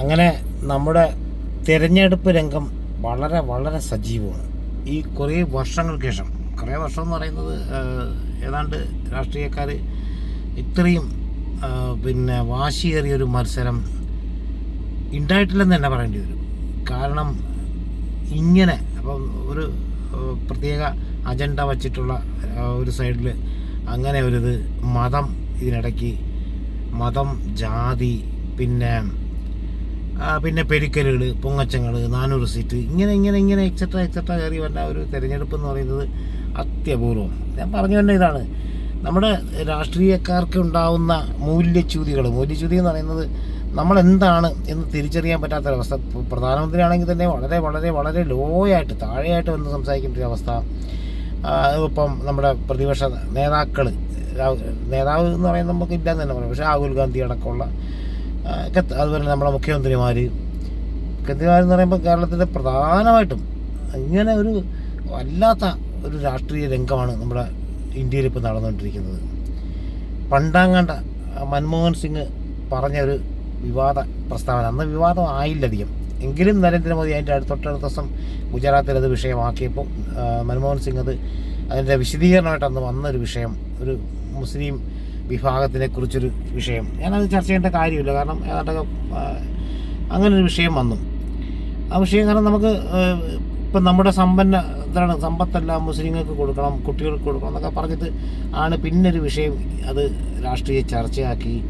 അങ്ങനെ നമ്മുടെ തിരഞ്ഞെടുപ്പ് രംഗം വളരെ വളരെ സജീവമാണ്. ഈ കുറേ വർഷങ്ങൾക്ക് ശേഷം കുറേ വർഷം എന്ന് പറയുന്നത് ഏതാണ്ട് രാഷ്ട്രീയക്കാർ ഇത്രയും പിന്നെ വാശിയേറിയൊരു മത്സരം ഉണ്ടായിട്ടില്ലെന്ന് തന്നെ പറയേണ്ടി വരും. കാരണം ഇങ്ങനെ അപ്പം ഒരു പ്രത്യേക അജണ്ട വച്ചിട്ടുള്ള ഒരു സൈഡിൽ അങ്ങനെ ഒരിത് മതം ഇതിനിടയ്ക്ക് മതം ജാതി പിന്നെ പിന്നെ പെരുക്കലുകൾ പൊങ്ങച്ചങ്ങൾ നാനൂറ് സീറ്റ് ഇങ്ങനെ ഇങ്ങനെ ഇങ്ങനെ എക്സെട്ര എക്സെട്ര കയറി വന്ന ഒരു തിരഞ്ഞെടുപ്പ് എന്ന് പറയുന്നത് അത്യപൂർവം. ഞാൻ പറഞ്ഞു തന്നെ ഇതാണ്. നമ്മുടെ രാഷ്ട്രീയക്കാർക്ക് ഉണ്ടാവുന്ന മൂല്യച്യൂതികൾ മൂല്യച്യൂതി എന്ന് പറയുന്നത് നമ്മൾ എന്താണ് എന്ന് തിരിച്ചറിയാൻ പറ്റാത്തൊരവസ്ഥ. പ്രധാനമന്ത്രിയാണെങ്കിൽ തന്നെ വളരെ വളരെ വളരെ ലോ ആയിട്ട് താഴെയായിട്ട് വന്ന് സംസാരിക്കേണ്ട ഒരു അവസ്ഥ ഇപ്പം നമ്മുടെ പ്രതിപക്ഷ നേതാക്കൾ നേതാവ് എന്ന് പറയുന്നത് നമുക്ക് ഇല്ലാന്ന് തന്നെ പറയാം. പക്ഷേ രാഹുൽ ഗാന്ധി അടക്കമുള്ള അതുപോലെ നമ്മുടെ മുഖ്യമന്ത്രിമാർ മുഖ്യമന്ത്രിമാരെന്ന് പറയുമ്പോൾ കേരളത്തിന്റെ പ്രധാനമായിട്ടും ഇങ്ങനെ ഒരു വല്ലാത്ത ഒരു രാഷ്ട്രീയ രംഗമാണ് നമ്മുടെ ഇന്ത്യയിൽ ഇപ്പോൾ നടന്നുകൊണ്ടിരിക്കുന്നത്. പണ്ടാങ്ങാണ്ട മൻമോഹൻ സിംഗ് പറഞ്ഞ ഒരു വിവാദ പ്രസ്താവന അന്ന് വിവാദം ആയില്ലധികം. എങ്കിലും നരേന്ദ്രമോദി അതിന്റെ അടുത്ത തൊട്ടടുത്ത ദിവസം ഗുജറാത്തിൽ അത് വിഷയമാക്കിയപ്പോൾ മൻമോഹൻ സിംഗ് അത് അതിന്റെ വിശദീകരണമായിട്ട് അന്ന് വന്നൊരു വിഷയം ഒരു മുസ്ലിം വിഭാഗത്തിനെ കുറിച്ചൊരു വിഷയം. ഞാനത് ചർച്ച ചെയ്യേണ്ട കാര്യമില്ല. കാരണം ഏതാണ്ടൊക്കെ അങ്ങനൊരു വിഷയം വന്നു. ആ വിഷയം കാരണം നമുക്ക് ഇപ്പം നമ്മുടെ സമ്പന്ന എന്താണ് സമ്പത്തെല്ലാം മുസ്ലിങ്ങൾക്ക് കൊടുക്കണം കുട്ടികൾക്ക് കൊടുക്കണം എന്നൊക്കെ പറഞ്ഞിട്ട് ആണ് പിന്നൊരു വിഷയം അത് രാഷ്ട്രീയ ചർച്ചയാക്കി.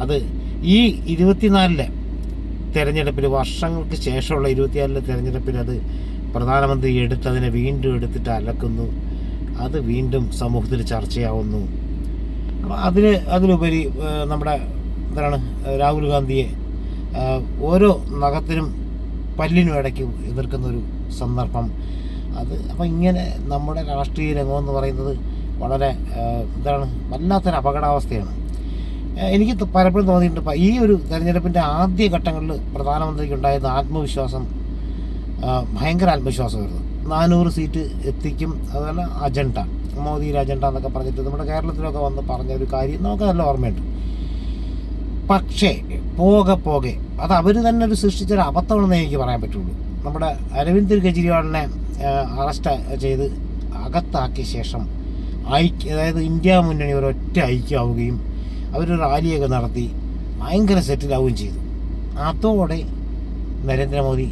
അത് ഈ ഇരുപത്തിനാലിലെ തെരഞ്ഞെടുപ്പിൽ വർഷങ്ങൾക്ക് ശേഷമുള്ള ഇരുപത്തിനാലിലെ തെരഞ്ഞെടുപ്പിൽ അത് പ്രധാനമന്ത്രി എടുത്തതിനെ വീണ്ടും എടുത്തിട്ട് അലക്കുന്നു. അത് വീണ്ടും സമൂഹത്തിൽ ചർച്ചയാവുന്നു. അതിന് അതിലുപരി നമ്മുടെ എന്താണ് രാഹുൽ ഗാന്ധിയെ ഓരോ നഖത്തിനും പല്ലിനും ഇടയ്ക്ക് എതിർക്കുന്ന ഒരു സന്ദർഭം. അത് അപ്പം ഇങ്ങനെ നമ്മുടെ രാഷ്ട്രീയ രംഗമെന്ന് പറയുന്നത് വളരെ എന്താണ് വല്ലാത്തൊരു അപകടാവസ്ഥയാണ്. എനിക്ക് പലപ്പോഴും തോന്നിയിട്ടുണ്ട് ഈ ഒരു തെരഞ്ഞെടുപ്പിന്റെ ആദ്യ ഘട്ടങ്ങളിൽ പ്രധാനമന്ത്രിക്ക് ഉണ്ടായിരുന്ന ആത്മവിശ്വാസം ഭയങ്കര ആത്മവിശ്വാസമായിരുന്നു. നാനൂറ് സീറ്റ് എത്തിക്കും. അതുപോലെ അജണ്ട. മോദിയുടെ അജണ്ട എന്നൊക്കെ പറഞ്ഞിട്ട് നമ്മുടെ കേരളത്തിലൊക്കെ വന്ന് പറഞ്ഞ ഒരു കാര്യം നമുക്ക് നല്ല ഓർമ്മയുണ്ട്. പക്ഷേ പോകെ പോകെ അത് അവർ തന്നെ ഒരു സൃഷ്ടിച്ചൊരു അബദ്ധമാണെന്ന് എനിക്ക് പറയാൻ പറ്റുള്ളൂ. നമ്മുടെ അരവിന്ദ് കെജ്രിവാളിനെ അറസ്റ്റ് ചെയ്ത് അകത്താക്കിയ ശേഷം ഐക്യ അതായത് ഇന്ത്യ മുന്നണി ഒരൊറ്റ ഐക്യമാവുകയും അവരൊരു റാലിയൊക്കെ നടത്തി ഭയങ്കര സെറ്റിലാവുകയും ചെയ്തു. അതോടെ നരേന്ദ്രമോദി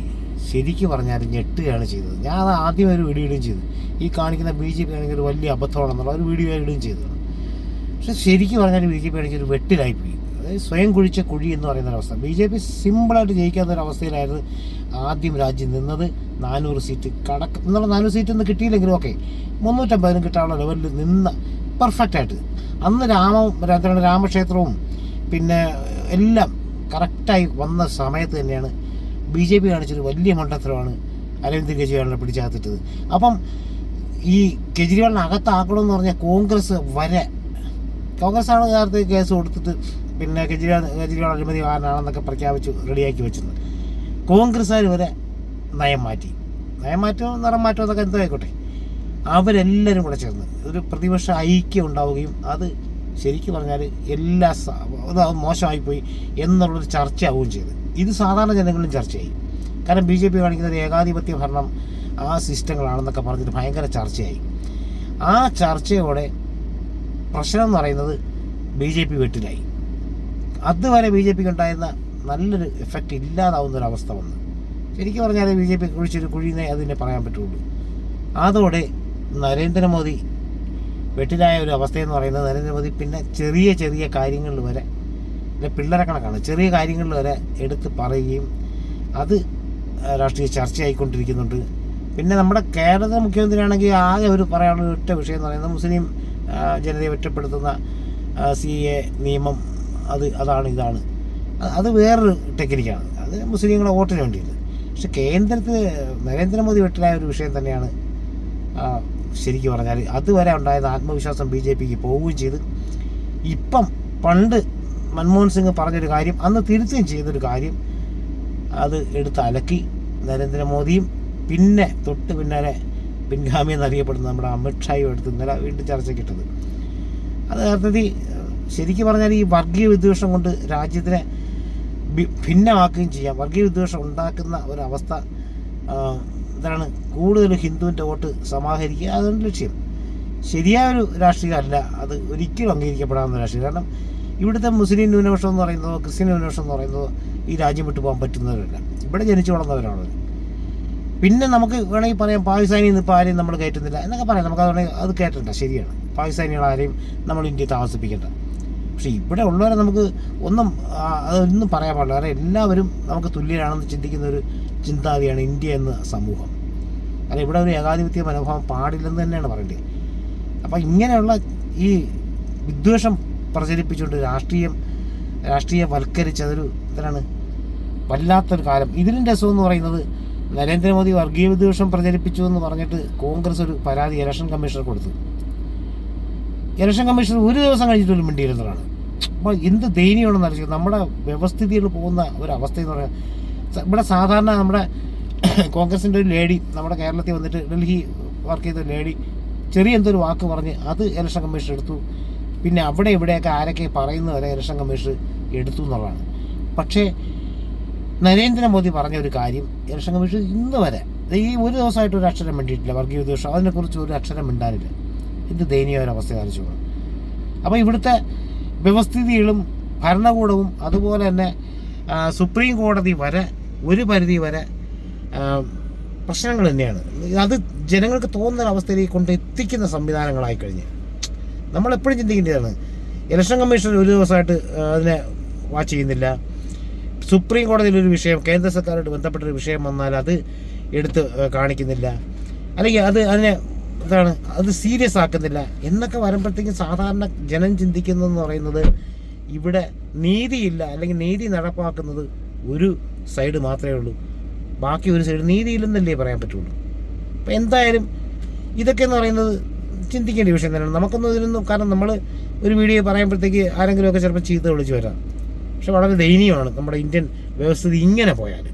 ശരിക്കും പറഞ്ഞാൽ ഞെട്ടുകയാണ് ചെയ്തത്. ഞാൻ അത് ആദ്യം ഒരു വീഡിയോ ഇടുകയും ചെയ്തു. ഈ കാണിക്കുന്ന ബി ജെ പി ആണെങ്കിൽ ഒരു വലിയ അബദ്ധമാണെന്നുള്ള ഒരു വീഡിയോ ഇടുകയും ചെയ്തതാണ് പക്ഷെ ശരിക്കും പറഞ്ഞാൽ ബി ജെ പി ആണെങ്കിൽ ഒരു വെട്ടിലായിപ്പോയി. അതായത് സ്വയം കുഴിച്ച കുഴി എന്ന് പറയുന്ന ഒരവസ്ഥ ബി ജെ പി സിമ്പിളായിട്ട് ജയിക്കാത്ത ഒരു അവസ്ഥയിലായിരുന്നു ആദ്യം രാജ്യം നിന്നത്. നാനൂറ് സീറ്റ് കടക്ക എന്നുള്ള നാനൂറ് സീറ്റ് ഒന്നും കിട്ടിയില്ലെങ്കിലും ഓക്കെ. മുന്നൂറ്റമ്പതിനും കിട്ടാനുള്ള ലെവലിൽ നിന്ന പെർഫെക്റ്റായിട്ട് അന്ന് രാമ രാമക്ഷേത്രവും പിന്നെ എല്ലാം കറക്റ്റായി വന്ന സമയത്ത് തന്നെയാണ് ബി ജെ പി കാണിച്ചൊരു വലിയ മണ്ടത്തരമാണ് അരവിന്ദ് കെജ്രിവാളിനെ പിടിച്ചകത്തിട്ടത്. അപ്പം ഈ കെജ്രിവാളിനെ അകത്താക്കണമെന്ന് പറഞ്ഞാൽ കോൺഗ്രസ് വരെ കോൺഗ്രസ് ആണ് നേരത്തെ കേസ് കൊടുത്തിട്ട് പിന്നെ കെജ്രിവാൾ കെജ്രിവാൾ അഴിമതികാരനാണെന്നൊക്കെ പ്രഖ്യാപിച്ച് റെഡിയാക്കി വെച്ചത്. കോൺഗ്രസ്സുകാർ വരെ നയം മാറ്റി. നയം മാറ്റമോ നിറം മാറ്റമോ എന്നൊക്കെ എന്തായിക്കോട്ടെ. അവരെല്ലാവരും കൂടെ ചേർന്ന് ഒരു പ്രതിപക്ഷ ഐക്യം ഉണ്ടാവുകയും അത് ശരിക്കും പറഞ്ഞാൽ എല്ലാ അത് മോശമായിപ്പോയി എന്നുള്ളൊരു ചർച്ചയാവുകയും ചെയ്തു. ഇത് സാധാരണ ജനങ്ങളിലും ചർച്ചയായി കാരണം ബി ജെ പി കാണിക്കുന്ന ഒരു ഏകാധിപത്യ ഭരണം ആ സിസ്റ്റങ്ങളാണെന്നൊക്കെ പറഞ്ഞിട്ട് ഭയങ്കര ചർച്ചയായി. ആ ചർച്ചയോടെ പ്രശ്നം എന്ന് പറയുന്നത് ബി ജെ പി വെട്ടിലായി. അതുവരെ ബി ജെ പിക്ക് ഉണ്ടായിരുന്ന നല്ലൊരു എഫക്റ്റ് ഇല്ലാതാവുന്ന ഒരു അവസ്ഥ വന്നു. ശരിക്കും പറഞ്ഞാൽ ബി ജെ പി കുഴിച്ചൊരു കുഴിയെന്നേ അതിനെ പറയാൻ പറ്റുള്ളൂ. അതോടെ നരേന്ദ്രമോദി വെട്ടിലായ ഒരു അവസ്ഥയെന്ന് പറയുന്നത് നരേന്ദ്രമോദി പിന്നെ ചെറിയ ചെറിയ കാര്യങ്ങളിൽ വരെ പിന്നെ പിള്ളേരെ കണക്കാണ് ചെറിയ കാര്യങ്ങളിൽ വരെ എടുത്ത് പറയുകയും അത് രാഷ്ട്രീയ ചർച്ചയായിക്കൊണ്ടിരിക്കുന്നുണ്ട്. പിന്നെ നമ്മുടെ കേരളത്തിലെ മുഖ്യമന്ത്രിയാണെങ്കിൽ ആകെ ഒരു പറയാനുള്ള ഒറ്റ വിഷയം എന്ന് പറയുന്നത് മുസ്ലിം ജനതയെ ഒറ്റപ്പെടുത്തുന്ന സി എ നിയമം അത് അതാണ് ഇതാണ്. അത് വേറൊരു ടെക്നിക്കാണ്. അത് മുസ്ലിങ്ങളെ വോട്ടിന് വേണ്ടിയിട്ട് പക്ഷെ കേന്ദ്രത്തിൽ നരേന്ദ്രമോദി വെട്ടിലായ ഒരു വിഷയം തന്നെയാണ് ശരിക്കും പറഞ്ഞാൽ അതുവരെ ഉണ്ടായത് ആത്മവിശ്വാസം ബി ജെ പിക്ക് പോവുകയും ചെയ്ത്. ഇപ്പം പണ്ട് മൻമോഹൻ സിംഗ് പറഞ്ഞൊരു കാര്യം അന്ന് തിരുത്തുകയും ചെയ്തൊരു കാര്യം അത് എടുത്ത് അലക്കി നരേന്ദ്രമോദിയും പിന്നെ തൊട്ട് പിന്നാലെ പിൻഗാമി എന്നറിയപ്പെടുന്ന നമ്മുടെ അമിത്ഷായും എടുത്ത് ഇന്നലെ വീണ്ടും ചർച്ചയ്ക്കിട്ടത് അത് യഥാർത്ഥത്തിൽ ശരിക്കും പറഞ്ഞാൽ ഈ വർഗീയ വിദ്വേഷം കൊണ്ട് രാജ്യത്തിനെ ഭിന്നമാക്കുകയും ചെയ്യാം. വർഗീയ വിദ്വേഷം ഉണ്ടാക്കുന്ന ഒരവസ്ഥ എന്താണ് കൂടുതൽ ഹിന്ദുവിന്റെ വോട്ട് സമാഹരിക്കുക അതാണ് ലക്ഷ്യം. ശരിയായ ഒരു രാഷ്ട്രീയം അല്ല അത് ഒരിക്കലും അംഗീകരിക്കപ്പെടാവുന്ന രാഷ്ട്രീയം. കാരണം ഇവിടുത്തെ മുസ്ലിം ന്യൂനപക്ഷം എന്ന് പറയുന്നതോ ക്രിസ്ത്യൻ ന്യൂനപക്ഷം എന്ന് പറയുന്നതോ ഈ രാജ്യം വിട്ടു പോകാൻ പറ്റുന്നവരല്ല. ഇവിടെ ജനിച്ചു വളർന്നവരാണ് പിന്നെ നമുക്ക് വേണമെങ്കിൽ പറയാം പാകിസ്ഥാനിൽ നിന്ന് ഇപ്പോൾ ആരെയും നമ്മൾ കയറ്റുന്നില്ല എന്നൊക്കെ പറയാം. നമുക്ക് അത് വേണമെങ്കിൽ അത് കയറ്റണ്ട ശരിയാണ്. പാകിസ്ഥാനികൾ ആരെയും നമ്മൾ ഇന്ത്യയിൽ താമസിപ്പിക്കണ്ട. പക്ഷേ ഇവിടെ ഉള്ളവരെ നമുക്ക് ഒന്നും അതൊന്നും പറയാൻ പാടില്ല. കാരണം എല്ലാവരും നമുക്ക് തുല്യരാണെന്ന് ചിന്തിക്കുന്ന ഒരു ചിന്താഗതിയാണ് ഇന്ത്യ എന്ന സമൂഹം. കാരണം ഇവിടെ ഒരു ഏകാധിപത്യ മനോഭാവം പാടില്ലെന്ന് തന്നെയാണ് പറയേണ്ടത്. അപ്പോൾ ഇങ്ങനെയുള്ള ഈ വിദ്വേഷം പ്രചരിപ്പിച്ചുകൊണ്ട് രാഷ്ട്രീയം രാഷ്ട്രീയവൽക്കരിച്ച് അതൊരു എന്താണ് വല്ലാത്തൊരു കാലം. ഇതിലും രസം എന്ന് പറയുന്നത് നരേന്ദ്രമോദി വർഗീയ വിദ്വേഷം പ്രചരിപ്പിച്ചു എന്ന് പറഞ്ഞിട്ട് കോൺഗ്രസ് ഒരു പരാതി ഇലക്ഷൻ കമ്മീഷണർ കൊടുത്തു. ഇലക്ഷൻ കമ്മീഷൻ ഒരു ദിവസം കഴിഞ്ഞിട്ട് ഒരു മിണ്ടിയിരുന്നതാണ്. അപ്പോൾ എന്ത് ദയനീയമാണെന്ന് അറിയിച്ചത് നമ്മുടെ വ്യവസ്ഥിതിയിൽ പോകുന്ന ഒരു അവസ്ഥ എന്ന് പറയാൻ സ- ഇവിടെ സാധാരണ നമ്മുടെ കോൺഗ്രസിന്റെ ഒരു ലേഡി നമ്മുടെ കേരളത്തിൽ വന്നിട്ട് ഡൽഹി വർക്ക് ചെയ്ത ലേഡി ചെറിയ എന്തൊരു വാക്ക് പറഞ്ഞ് അത് ഇലക്ഷൻ കമ്മീഷൻ എടുത്തു. പിന്നെ അവിടെ ഇവിടെയൊക്കെ ആരൊക്കെ പറയുന്ന വരെ ഇലക്ഷൻ കമ്മീഷൻ എടുത്തു എന്നുള്ളതാണ്. പക്ഷേ നരേന്ദ്രമോദി പറഞ്ഞ ഒരു കാര്യം ഇലക്ഷൻ കമ്മീഷൻ ഇന്ന് വരെ ഈ ഒരു ദിവസമായിട്ട് ഒരു അക്ഷരം മിണ്ടിയിട്ടില്ല. വർഗീയ ഉദ്ദേശം അതിനെക്കുറിച്ച് ഒരു അക്ഷരം മിണ്ടാനില്ല. ഇത് ദയനീയ ഒരു അവസ്ഥ കാണിച്ചു അപ്പോൾ ഇവിടുത്തെ വ്യവസ്ഥിതികളും ഭരണകൂടവും അതുപോലെ തന്നെ സുപ്രീം കോടതി വരെ ഒരു പരിധി വരെ പ്രശ്നങ്ങൾ തന്നെയാണ്. അത് ജനങ്ങൾക്ക് തോന്നുന്ന അവസ്ഥയിലേക്ക് കൊണ്ട് എത്തിക്കുന്ന സംവിധാനങ്ങളായി കഴിഞ്ഞ്. നമ്മളെപ്പോഴും ചിന്തിക്കേണ്ടതാണ് ഇലക്ഷൻ കമ്മീഷൻ ഒരു ദിവസമായിട്ട് അതിനെ വാച്ച് ചെയ്യുന്നില്ല. സുപ്രീം കോടതിയിൽ ഒരു വിഷയം കേന്ദ്ര സർക്കാരുമായിട്ട് ബന്ധപ്പെട്ടൊരു വിഷയം വന്നാൽ അത് എടുത്ത് കാണിക്കുന്നില്ല. അല്ലെങ്കിൽ അത് അതിനെ എന്താണ് അത് സീരിയസ് ആക്കുന്നില്ല. എന്നൊക്കെ വരുമ്പോഴത്തേക്കും സാധാരണ ജനം ചിന്തിക്കുന്നതെന്ന് പറയുന്നത് ഇവിടെ നീതിയില്ല അല്ലെങ്കിൽ നീതി നടപ്പാക്കുന്നത് ഒരു സൈഡ് മാത്രമേ ഉള്ളൂ. ബാക്കി ഒരു സൈഡ് നീതിയില്ലെന്നല്ലേ പറയാൻ പറ്റുള്ളൂ. അപ്പം എന്തായാലും ഇതൊക്കെ എന്ന് പറയുന്നത് ചിന്തിക്കേണ്ട വിഷയം തന്നെയാണ്. നമുക്കൊന്നും ഇതിനൊന്നും കാരണം നമ്മൾ ഒരു വീഡിയോ പറയുമ്പോഴത്തേക്ക് ആരെങ്കിലുമൊക്കെ ചിലപ്പോൾ ചീത്ത വിളിച്ച് വരാം. പക്ഷെ വളരെ ദയനീയമാണ് നമ്മുടെ ഇന്ത്യൻ വ്യവസ്ഥിതി ഇങ്ങനെ പോയാൽ